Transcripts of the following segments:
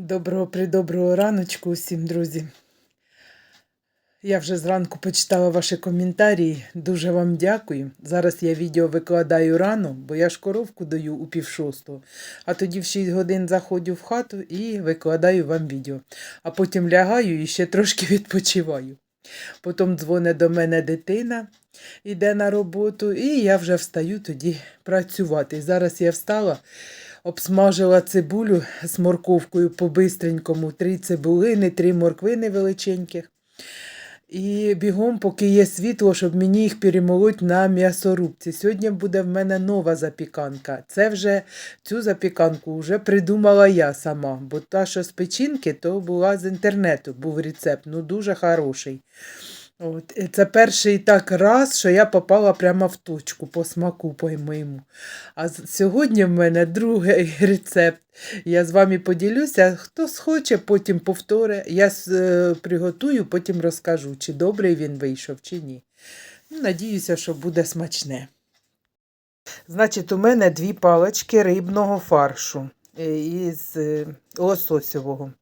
Доброго придоброго раночку усім, друзі. Я вже зранку почитала ваші коментарі. Дуже вам дякую. Зараз я відео викладаю рано, бо я ж коровку даю у пів шостого, а тоді в 6 годин заходжу в хату і викладаю вам відео. А потім лягаю і ще трошки відпочиваю. Потім дзвонить до мене дитина, йде на роботу, і я вже встаю тоді працювати. Зараз я встала. Обсмажила цибулю з морковкою по-бистренькому, три цибулини, три морквини величеньких. І бігом, поки є світло, щоб мені їх перемолоть на м'ясорубці. Сьогодні буде в мене нова запіканка. Це вже цю запіканку вже придумала я сама, бо та, що з печінки, то була з інтернету, був рецепт, ну дуже хороший. От, це перший так раз, що я попала прямо в точку по смаку по-моєму. А сьогодні в мене другий рецепт. Я з вами поділюся. Хто схоче, потім повторить. Я е, приготую, потім розкажу, чи добрий він вийшов, чи ні. Ну, Надіюся, що буде смачне. Значить, у мене дві палички рибного фаршу е, із е, лососевого.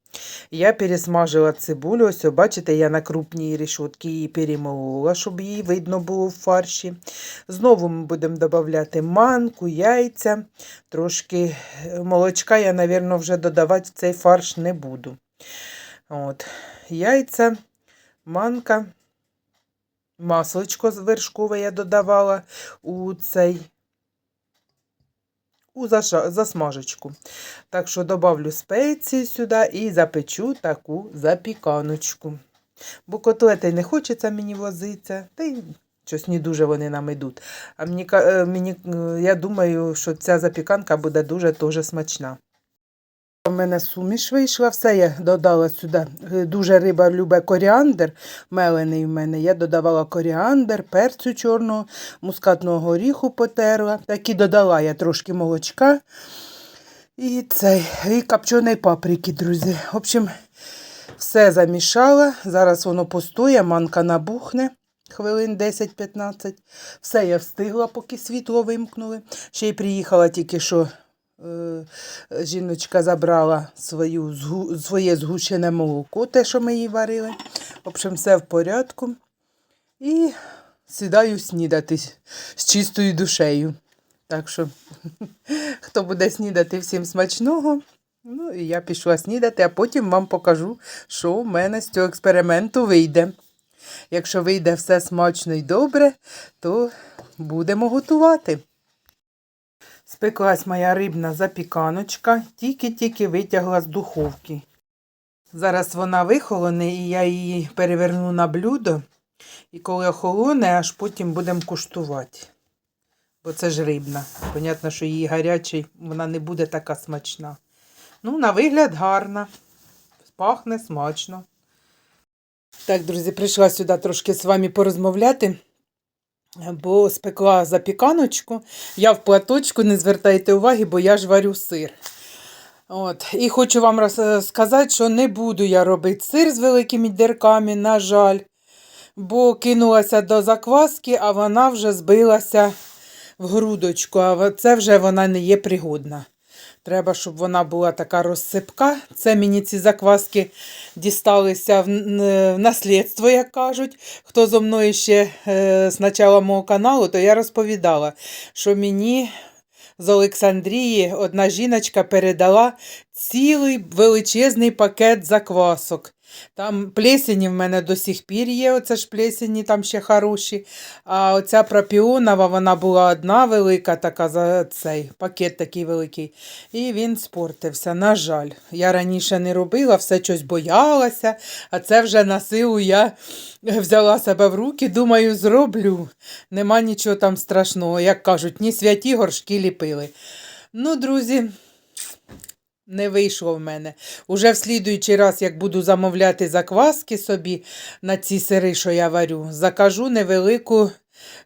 Я пересмажила цибулю. Ось, бачите, я на крупній решетці її перемолола, щоб її видно було в фарші. Знову ми будемо додавати манку, яйця. Трошки е, молочка я, мабуть, вже додавати в цей фарш не буду. От. Яйця, манка, масличко вершкове я додавала у цей у засмажечку. Так що добавлю спеції сюди і запечу таку запіканочку. Бо котлети не хочеться мені возитися, та й щось не дуже вони нам йдуть. А мені, е, мені, е, я думаю, що ця запіканка буде дуже теж смачна. У мене суміш вийшла, все я додала сюди. Е, Дуже риба любить коріандр, мелений в мене. Я додавала коріандр, перцю чорного, мускатного горіху потерла. Так і додала я трошки молочка. І цей, і копченої паприки, друзі. В общем, все замішала. Зараз воно постоє, манка набухне. Хвилин 10-15. Все я встигла, поки світло вимкнули. Ще й приїхала тільки що жіночка забрала свою, своє згущене молоко, те, що ми їй варили. В общем, все в порядку. І сідаю снідати з чистою душею. Так що, хто буде снідати, всім смачного. Ну, і я пішла снідати, а потім вам покажу, що в мене з цього експерименту вийде. Якщо вийде все смачно і добре, то будемо готувати. Спеклась моя рибна запіканочка, тільки-тільки витягла з духовки. Зараз вона вихолоне, і я її переверну на блюдо. І коли охолоне, аж потім будемо куштувати. Бо це ж рибна. Понятно, що її гарячий, вона не буде така смачна. Ну, на вигляд гарна. Пахне смачно. Так, друзі, прийшла сюди трошки з вами порозмовляти, бо спекла запіканочку. Я в платочку, не звертайте уваги, бо я ж варю сир. От. І хочу вам сказати, що не буду я робити сир з великими дірками, на жаль, бо кинулася до закваски, а вона вже збилася в грудочку, а це вже вона не є пригодна. Треба, щоб вона була така розсипка. Це мені ці закваски дісталися в, наслідство, як кажуть. Хто зо мною ще е, з начала мого каналу, то я розповідала, що мені з Олександрії одна жіночка передала цілий величезний пакет заквасок. Там плесені в мене до сих пір є, оце ж плесені там ще хороші. А оця пропіонова, вона була одна велика, така за цей пакет такий великий. І він спортився. На жаль, я раніше не робила, все щось боялася, а це вже на силу я взяла себе в руки, думаю, зроблю. Нема нічого там страшного. Як кажуть, ні святі горшки ліпили. Ну, друзі, не вийшло в мене. Уже в слідуючий раз, як буду замовляти закваски собі на ці сири, що я варю, закажу невелику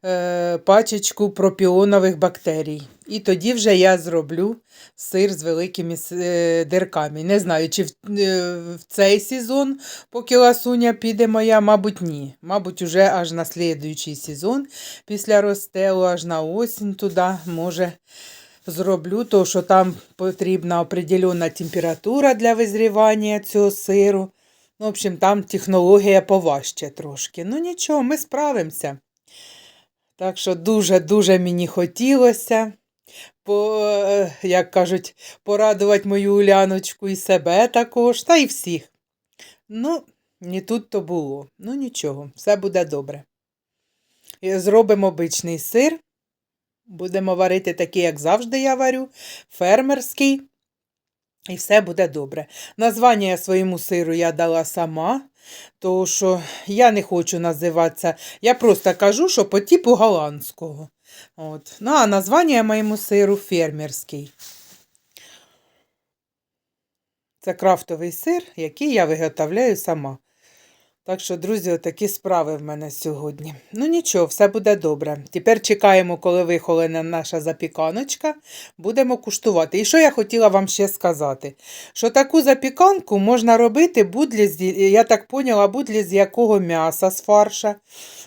е, пачечку пропіонових бактерій. І тоді вже я зроблю сир з великими е, дирками. Не знаю, чи в, е, в цей сезон, поки ласуня піде моя, мабуть, ні. Мабуть, уже аж на слідуючий сезон, після розстелу, аж на осінь туди, може, зроблю, то що там потрібна определенна температура для визрівання цього сиру. Ну, в общем, там технологія поважче трошки. Ну нічого, ми справимося. Так що дуже-дуже мені хотілося, по, е, як кажуть, порадувати мою Уляночку і себе також, та й всіх. Ну, не тут то було. Ну нічого, все буде добре. Зробимо обичний сир. Будемо варити такий, як завжди я варю, фермерський. І все буде добре. Названня своєму сиру я дала сама, тому що я не хочу називатися. Я просто кажу, що по типу голландського. От. Ну, а названня моєму сиру фермерський. Це крафтовий сир, який я виготовляю сама. Так що, друзі, такі справи в мене сьогодні. Ну нічого, все буде добре. Тепер чекаємо, коли вихолена наша запіканочка. Будемо куштувати. І що я хотіла вам ще сказати? Що таку запіканку можна робити будлі з, я так поняла, будлі з якого м'яса з фарша.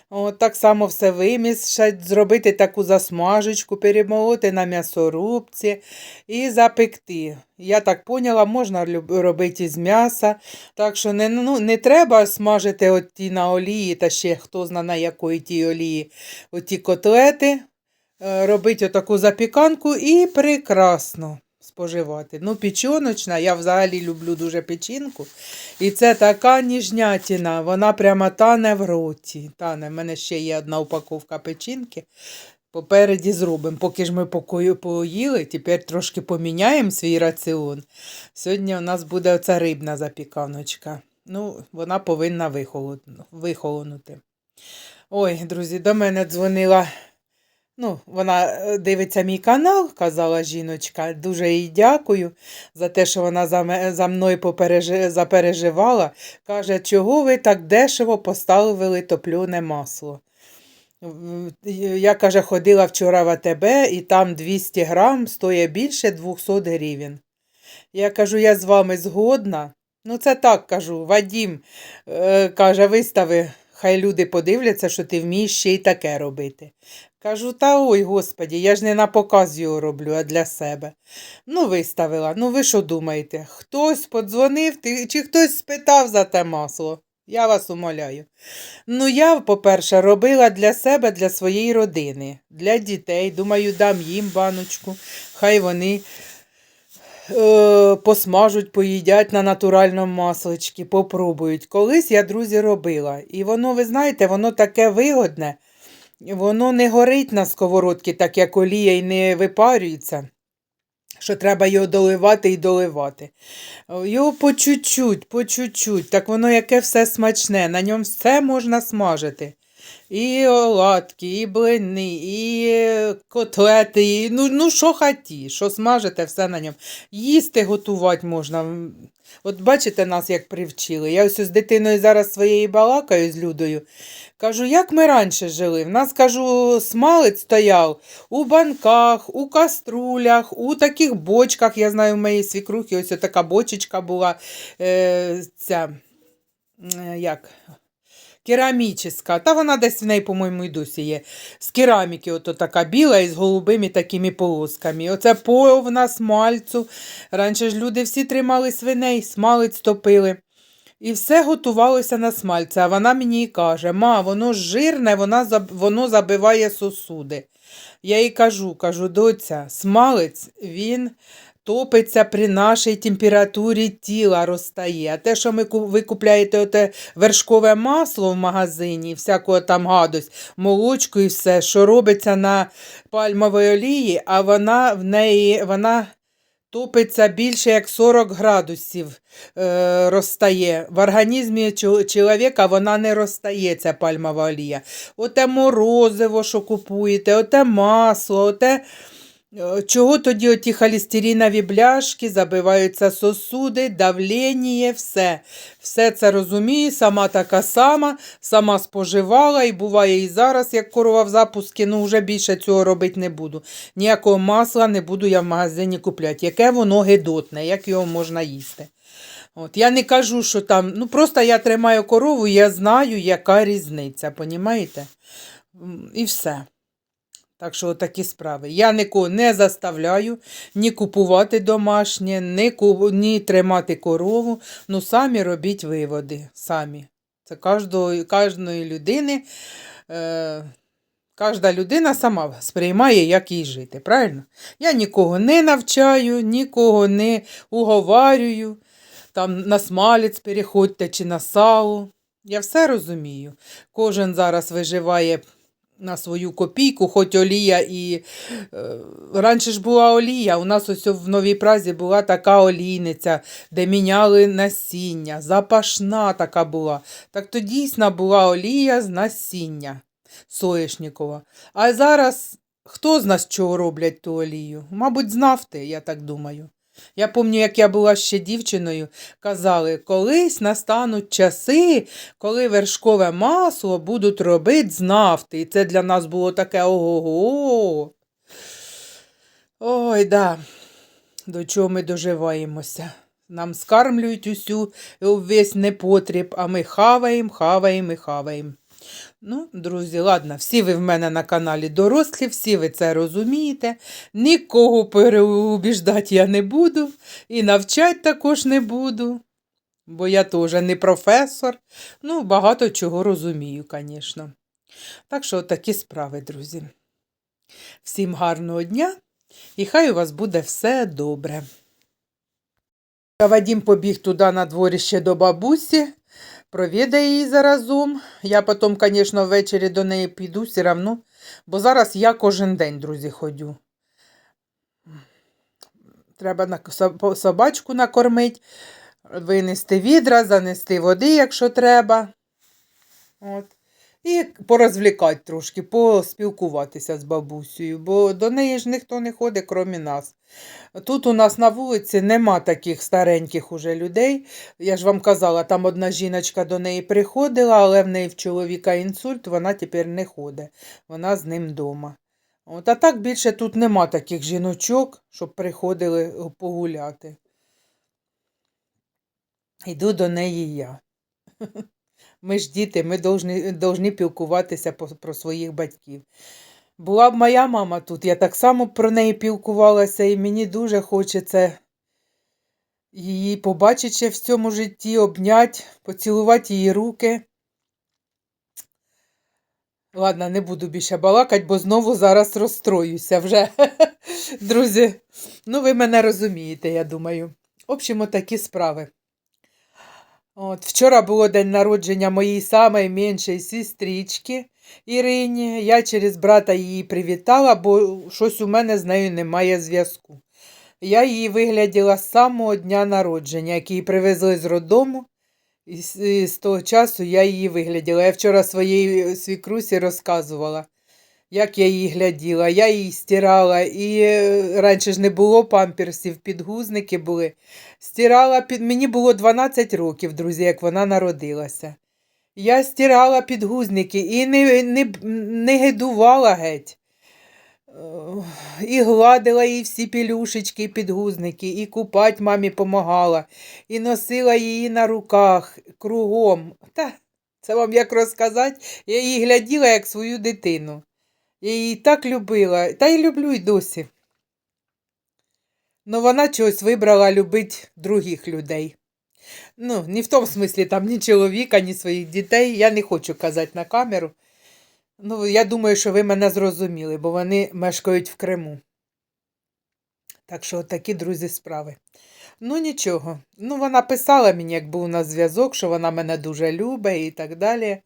От, так само все вимішати, зробити таку засмажечку, перемолоти на м'ясорубці і запекти. Я так поняла, можна робити із м'яса. Так що не, ну, не треба смажити от ті на олії, та ще хто зна на якої тій олії, оті котлети, е, робити отаку запіканку і прекрасно споживати. Ну, печіночна, я взагалі люблю дуже печінку. І це така ніжнятіна, вона прямо тане в роті. Тане. В мене ще є одна упаковка печінки. Попереді зробимо. Поки ж ми покою поїли, тепер трошки поміняємо свій раціон. Сьогодні у нас буде оця рибна запіканочка. Ну, вона повинна вихолонути. Ой, друзі, до мене дзвонила. Ну, вона е, дивиться мій канал, казала жіночка. Дуже їй дякую за те, що вона за, за мною попережи, запереживала. Каже, чого ви так дешево поставили топлюне масло? Я, каже, ходила вчора в АТБ і там 200 грам стоїть більше 200 гривень. Я кажу, я з вами згодна. Ну, це так кажу. Вадім е, каже, вистави, хай люди подивляться, що ти вмієш ще й таке робити. Кажу, та ой, господі, я ж не на показ його роблю, а для себе. Ну, виставила. Ну, ви що думаєте? Хтось подзвонив чи хтось спитав за те масло? Я вас умоляю. Ну, я, по-перше, робила для себе, для своєї родини, для дітей. Думаю, дам їм баночку. Хай вони е, посмажуть, поїдять на натуральному масличці, попробують. Колись я, друзі, робила. І воно, ви знаєте, воно таке вигодне. Воно не горить на сковородці, так як олія і не випарюється. Що треба його доливати і доливати. Його по чуть-чуть, по чуть-чуть. Так воно яке все смачне. На ньому все можна смажити. І оладки, і блини, і е, котлети, і, ну, ну що хаті, що смажите, все на ньому. Їсти готувати можна. От бачите нас, як привчили. Я ось з дитиною зараз своєю балакаю з Людою. Кажу, як ми раніше жили? В нас, кажу, смалець стояв у банках, у каструлях, у таких бочках. Я знаю, в моєї свікрухи ось така бочечка була. Е, ця, е, як? Керамічна. Та вона десь в неї, по-моєму, і досі є. З кераміки, ото така біла і з голубими такими полосками. Оце повна смальцю. Раніше ж люди всі тримали свиней, смалець топили. І все готувалося на смальце. А вона мені каже: ма, воно жирне, вона, воно забиває сосуди. Я їй кажу, кажу, доця, смалець, він топиться при нашій температурі тіла розтає. А те, що ми, ви купляєте оте вершкове масло в магазині, всякого там гадость, молочку і все, що робиться на пальмовій олії, а вона в неї, вона топиться більше як 40 градусів е, розтає. В організмі чоловіка вона не розтає, ця пальмова олія. Оте морозиво, що купуєте, оте масло, оте. Е, Чого тоді оті холестеринові бляшки, забиваються сосуди, давлення, все. Все це розумію, сама така сама, сама споживала і буває і зараз, як корова в запуску, ну вже більше цього робити не буду. Ніякого масла не буду я в магазині купляти. Яке воно гидотне, як його можна їсти. От, я не кажу, що там, ну просто я тримаю корову, я знаю, яка різниця, понімаєте? І все. Так що такі справи. Я нікого не заставляю ні купувати домашнє, ні, ку- ні тримати корову. Ну, самі робіть виводи. Самі. Це кожної, кожної людини. Е, Кожна людина сама сприймає, як їй жити, правильно? Я нікого не навчаю, нікого не уговарюю, там на смалець переходьте чи на сало. Я все розумію. Кожен зараз виживає на свою копійку, хоч олія і. Е, раніше ж була олія. У нас ось в Новій Празі була така олійниця, де міняли насіння, запашна така була. Так то дійсно була олія з насіння соєшникова. А зараз хто з нас чого роблять ту олію? Мабуть, з нафти, я так думаю. Я пам'ятаю, як я була ще дівчиною, казали, колись настануть часи, коли вершкове масло будуть робити з нафти. І це для нас було таке ого-го. Ой, да. До чого ми доживаємося. Нам скармлюють усю весь непотріб, а ми хаваємо, хаваємо і хаваємо. Ну, друзі, ладно, всі ви в мене на каналі дорослі, всі ви це розумієте. Нікого переубіждати я не буду і навчати також не буду, бо я теж не професор. Ну, багато чого розумію, звісно. Так що такі справи, друзі. Всім гарного дня і хай у вас буде все добре. Вадім побіг туди на дворище до бабусі провідає її заразом. Я потім, звісно, ввечері до неї піду все одно, бо зараз я кожен день, друзі, ходю. Треба собачку накормити, винести відра, занести води, якщо треба. От. І порозвлікати трошки, поспілкуватися з бабусею, бо до неї ж ніхто не ходить, крім нас. Тут у нас на вулиці нема таких стареньких уже людей. Я ж вам казала, там одна жіночка до неї приходила, але в неї в чоловіка інсульт, вона тепер не ходить. Вона з ним вдома. От, а так більше тут нема таких жіночок, щоб приходили погуляти. Йду до неї я. Ми ж діти, ми должні, должні пілкуватися про своїх батьків. Була б моя мама тут, я так само про неї пілкувалася, і мені дуже хочеться її побачити в цьому житті, обняти, поцілувати її руки. Ладно, не буду більше балакати, бо знову зараз розстроюся вже. Друзі, ну ви мене розумієте, я думаю. В общем, такі справи. От, вчора було день народження моєї самої меншої сестрички Ірині. Я через брата її привітала, бо щось у мене з нею немає зв'язку. Я її вигляділа з самого дня народження, який привезли з з, і з того часу я її вигляділа. Я вчора своїй свікрусі розказувала, як я її гляділа. Я її стирала, і е, раніше ж не було памперсів, підгузники були. Стирала під мені було 12 років, друзі, як вона народилася. Я стирала підгузники і не, не, не гидувала геть. І гладила їй всі пелюшечки, і підгузники, і купать мамі помагала, і носила її на руках кругом. Та це вам як розказати, я її гляділа як свою дитину. Я так любила, та й люблю й досі. Ну, вона чогось вибрала любити других людей. Ну, не в тому смислі там ні чоловіка, ні своїх дітей. Я не хочу казати на камеру. Ну, я думаю, що ви мене зрозуміли, бо вони мешкають в Криму. Так що такі друзі справи. Ну, нічого. Ну, вона писала мені, як був у нас зв'язок, що вона мене дуже любить і так далі.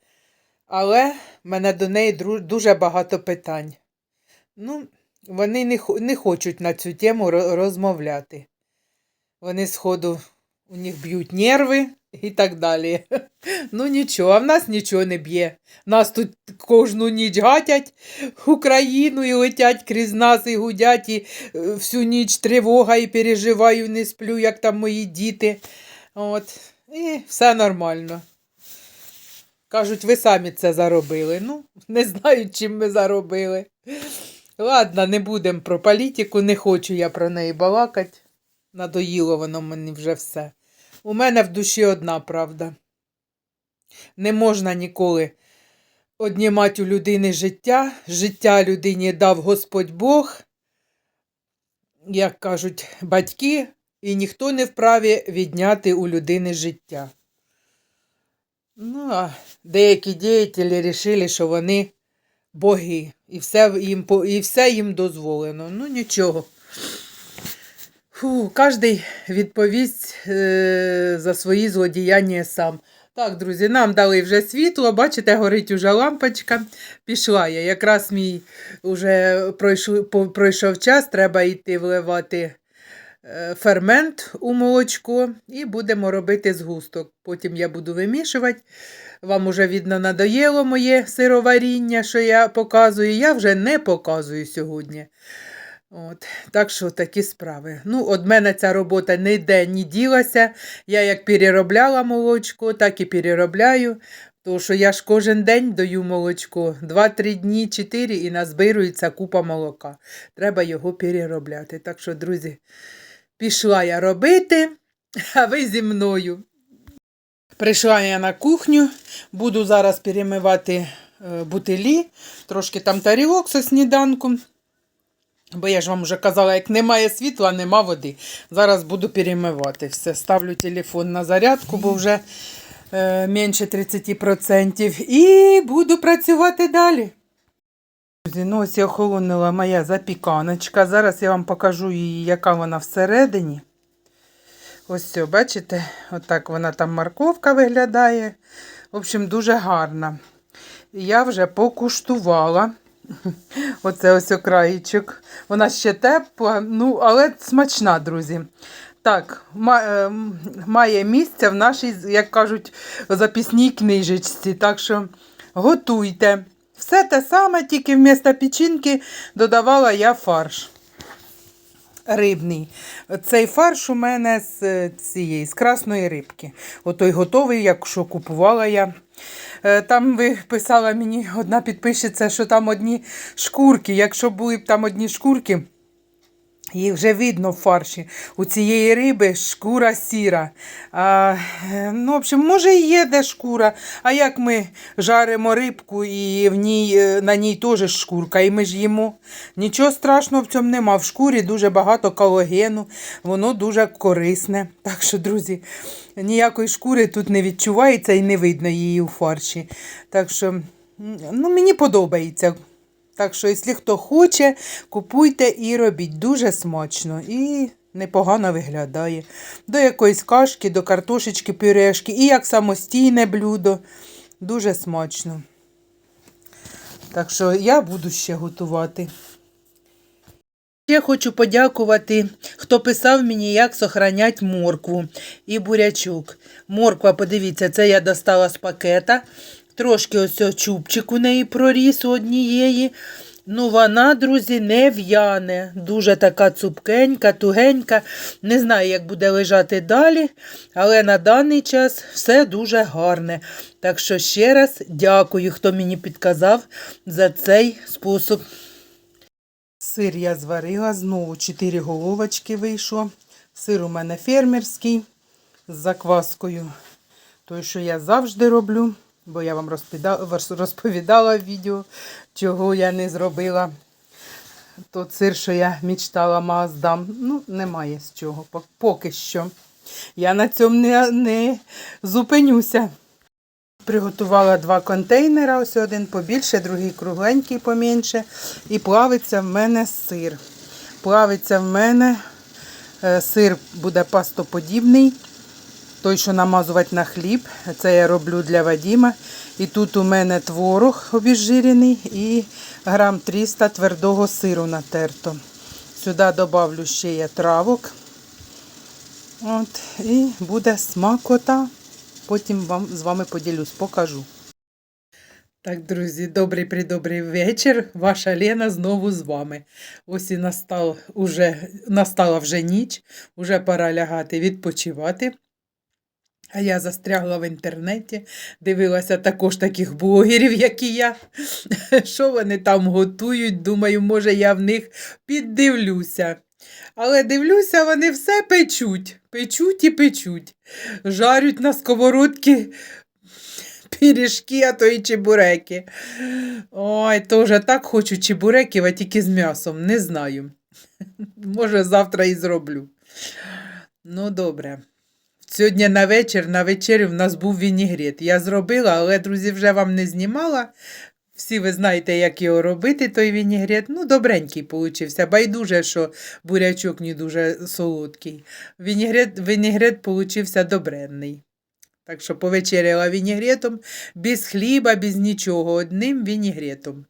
Але мене до неї дуже багато питань. Ну, вони не, не хочуть на цю тему ро- розмовляти. Вони сходу у них б'ють нерви і так далі. Ну нічого, а в нас нічого не б'є. Нас тут кожну ніч гатять Україну і летять крізь нас і гудять, і е, всю ніч тривога і переживаю, не сплю, як там мої діти. От. І все нормально. Кажуть, ви самі це заробили. Ну, не знаю, чим ми заробили. Ладно, не будемо про політику, не хочу я про неї балакати. Надоїло воно мені вже все. У мене в душі одна правда. Не можна ніколи однімати у людини життя, життя людині дав Господь Бог, як кажуть батьки, і ніхто не вправі відняти у людини життя. Ну, а деякі діятелі вирішили, що вони боги, і все їм, і все їм дозволено. Ну, нічого. Фу, кожен відповість е, за свої злодіяння сам. Так, друзі, нам дали вже світло, бачите, горить уже лампочка. Пішла я. Якраз мій вже пройшов, пройшов час, треба йти вливати фермент у молочко і будемо робити згусток. Потім я буду вимішувати. Вам уже, видно, надоїло моє сироваріння, що я показую. Я вже не показую сьогодні. От, так що такі справи. Ну, от мене ця робота ніде не ділася. Я як переробляла молочко, так і переробляю. Тому що я ж кожен день даю молочко. 2-3 дні, 4 і назбирується купа молока. Треба його переробляти. Так що, друзі, пішла я робити, а ви зі мною. Прийшла я на кухню, буду зараз перемивати е, бутилі, трошки там тарілок со сніданком. Бо я ж вам вже казала, як немає світла, нема води. Зараз буду перемивати все. Ставлю телефон на зарядку, бо вже е, менше 30%. І буду працювати далі. Друзі, ну ось і охолонила моя запіканочка. Зараз я вам покажу її, яка вона всередині. Ось все, бачите, отак вона там морковка виглядає. В общем, дуже гарна. Я вже покуштувала. Оце ось окраїчок. Вона ще тепла, ну, але смачна, друзі. Так, е, має місце в нашій, як кажуть, записній книжечці. Так що готуйте. Все те саме, тільки вмісто печінки додавала я фарш рибний. Цей фарш у мене з е, цієї, з красної рибки. Отой готовий, якщо купувала я. Е, Там ви писала мені одна підписчиця, що там одні шкурки. Якщо були б там одні шкурки, їх вже видно в фарші. У цієї риби шкура сіра. А, ну, в общем, може і є де шкура. А як ми жаримо рибку і в ній, е, на ній теж шкурка, і ми ж їмо. Нічого страшного в цьому нема. В шкурі дуже багато колагену, воно дуже корисне. Так що, друзі, ніякої шкури тут не відчувається і не видно її у фарші. Так що, ну, мені подобається. Так що, якщо хто хоче, купуйте і робіть. Дуже смачно і непогано виглядає. До якоїсь кашки, до картошечки, пюрешки і як самостійне блюдо. Дуже смачно. Так що я буду ще готувати. Ще хочу подякувати, хто писав мені, як сохранять моркву і бурячок. Морква, подивіться, це я достала з пакета. Трошки ось чубчик у неї проріс однієї. Ну, вона, друзі, не в'яне. Дуже така цупкенька, тугенька. Не знаю, як буде лежати далі, але на даний час все дуже гарне. Так що ще раз дякую, хто мені підказав за цей спосіб. Сир я зварила, знову 4 головочки вийшло. Сир у мене фермерський з закваскою. Той, що я завжди роблю, бо я вам розповідала, в відео, чого я не зробила. Тот сир, що я мечтала, маздам. Ну, немає з чого, поки що. Я на цьому не, не зупинюся. Приготувала два контейнера, ось один побільше, другий кругленький поменше. І плавиться в мене сир. Плавиться в мене е, сир буде пастоподібний. Той, що намазувати на хліб, це я роблю для Вадіма. І тут у мене творог обезжирений і грам 300 твердого сиру натерто. Сюди додавлю ще я травок. От, і буде смакота. Потім вам, з вами поділюсь, покажу. Так, друзі, добрий придобрий вечір. Ваша Лена знову з вами. Ось і настав уже, настала вже ніч, уже пора лягати відпочивати. А я застрягла в інтернеті, дивилася також таких блогерів, як і я. Що вони там готують, думаю, може, я в них піддивлюся. Але дивлюся, вони все печуть, печуть і печуть. Жарють на сковородці пиріжки, а то і чебуреки. Ой, теж так хочу чебуреків, а тільки з м'ясом. Не знаю. Може, завтра і зроблю. Ну, добре. Сьогодні на вечір, на вечерю в нас був вінігрет. Я зробила, але, друзі, вже вам не знімала. Всі ви знаєте, як його робити, той вінігрет. Ну, добренький получився. Байдуже, що бурячок не дуже солодкий. Вінігрет, вінігрет получився добренний. Так що повечеряла вінігретом, без хліба, без нічого, одним вінігретом.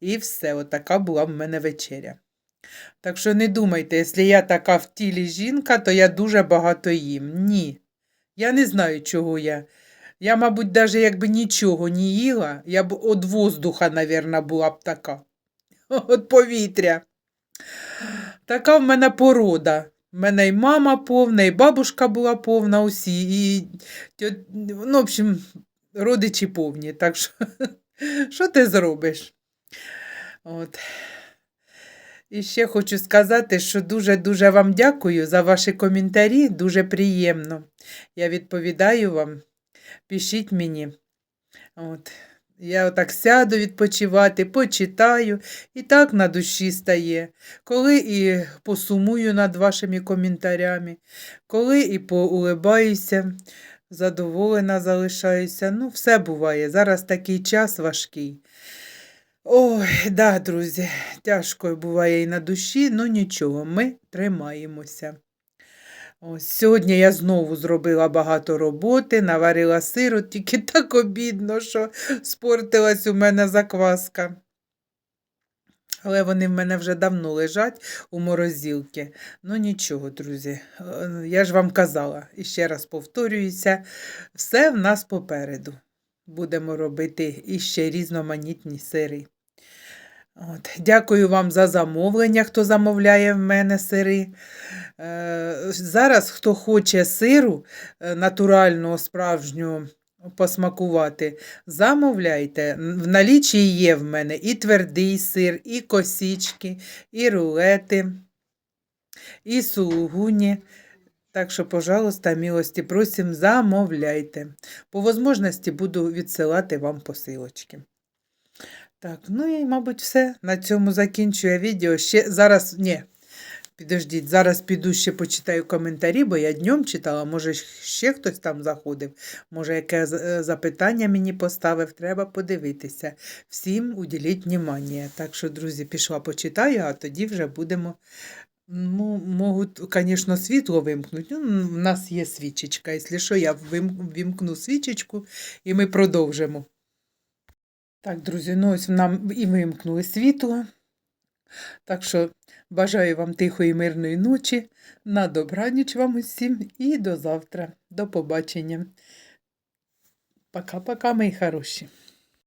І все, отака була в мене вечеря. Так що не думайте, якщо я така в тілі жінка, то я дуже багато їм. Ні. Я не знаю, чого я. Я, мабуть, навіть якби нічого не їла, я б від воздуха, мабуть, була б така. От повітря. Така в мене порода. В мене і мама повна, і бабушка була повна усі, і, ну, в общем, родичі повні. Так що, що ти зробиш? От. І ще хочу сказати, що дуже-дуже вам дякую за ваші коментарі, дуже приємно. Я відповідаю вам, пишіть мені. От. Я отак сяду відпочивати, почитаю, і так на душі стає. Коли і посумую над вашими коментарями, коли і поулибаюся, задоволена залишаюся. Ну, все буває. Зараз такий час важкий. Ой, да, друзі, тяжко буває і на душі, ну нічого, ми тримаємося. Ось, сьогодні я знову зробила багато роботи, наварила сиру, тільки так обідно, що спортилась у мене закваска. Але вони в мене вже давно лежать у морозилці. Ну нічого, друзі, я ж вам казала, і ще раз повторююся, все в нас попереду. Будемо робити іще різноманітні сири. От. Дякую вам за замовлення, хто замовляє в мене сири. Е, зараз, хто хоче сиру е, натурального, справжнього посмакувати, замовляйте. В налічі є в мене і твердий сир, і косічки, і рулети, і сулугуні. Так що, пожалуйста, милості просим, замовляйте. По возможності буду відсилати вам посилочки. Так, ну і, мабуть, все. На цьому закінчую відео. Ще зараз, ні, підождіть, зараз піду ще почитаю коментарі, бо я днем читала, може ще хтось там заходив, може яке е, запитання мені поставив, треба подивитися. Всім уділіть внимання. Так що, друзі, пішла почитаю, а тоді вже будемо. Ну, можуть, звісно, світло вимкнути. Ну, в нас є свічечка. Якщо що, я вим- вимкну свічечку і ми продовжимо. Так, друзі, ну ось нам і вимкнули світло. Так що бажаю вам тихої мирної ночі. На добраніч вам усім і до завтра. До побачення. Пока-пока, мої хороші.